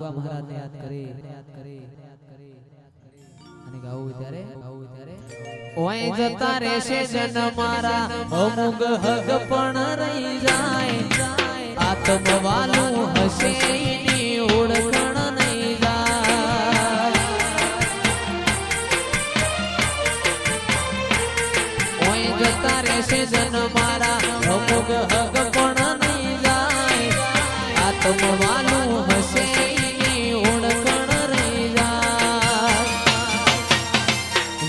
બાબા મહારાજને યાદ કરી. અને ગાવું ત્યારે ગાવું ત્યારે? ઓય જતા રહેશે જન મારા. અમુગ હગ પણ રહી જાય. આત્મવાલું હશે ની ઓળખ.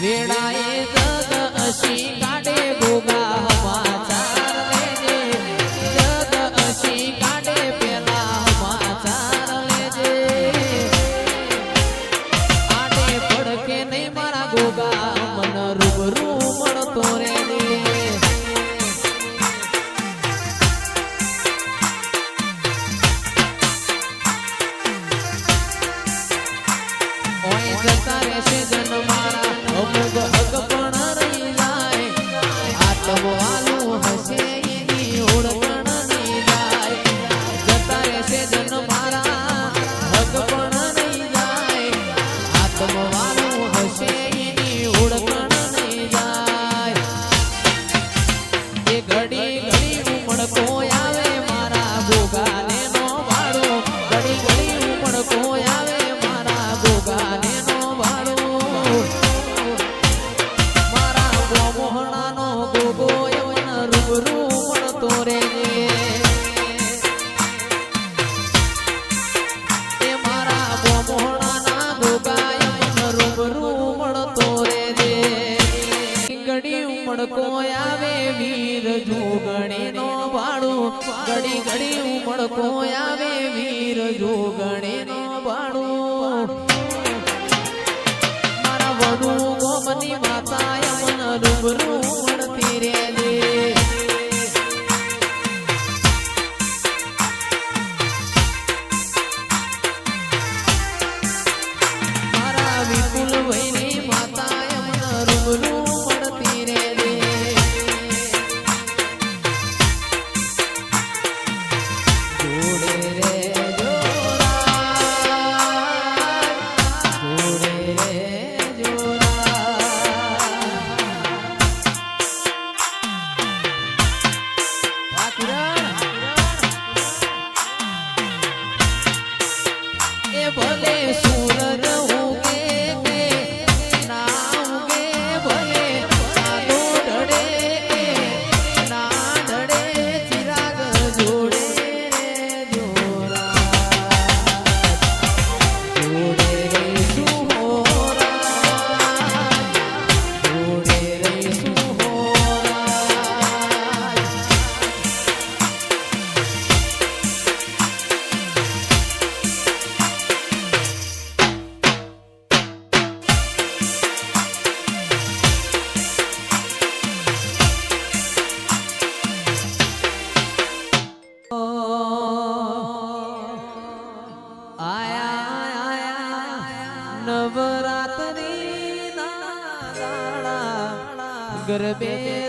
વેળાએ જગ અસી કાઢે ગોગા અસી કાઢે પેલા સમાચાર લેજે આડે નહીં મારા ગોગા, મન રૂબરૂ મળતો રે ઘડીનો બાણું મારા વધુ ગોમની good a bit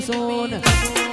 soon.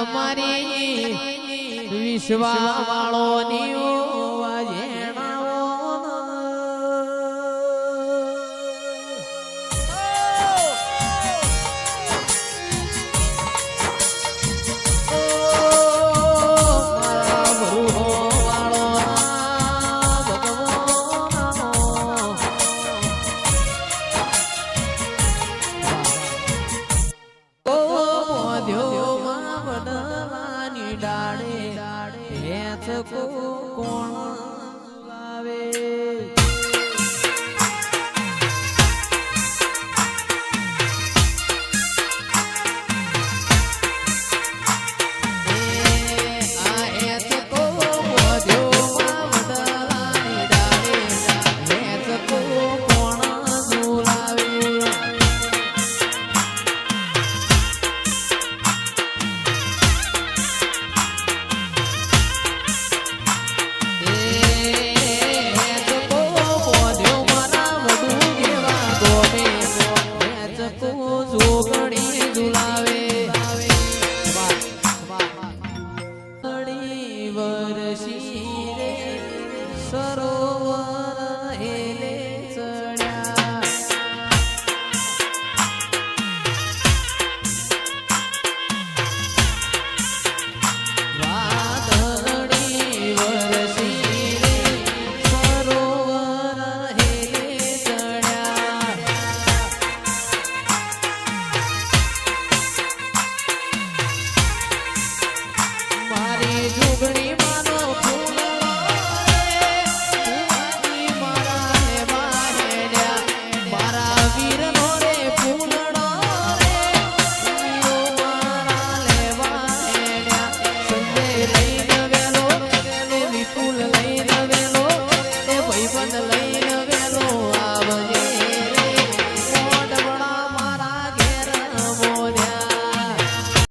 જાગરિયા મારી વિશ્વા વાળોની દાડે ભેંસ કોણ લાવે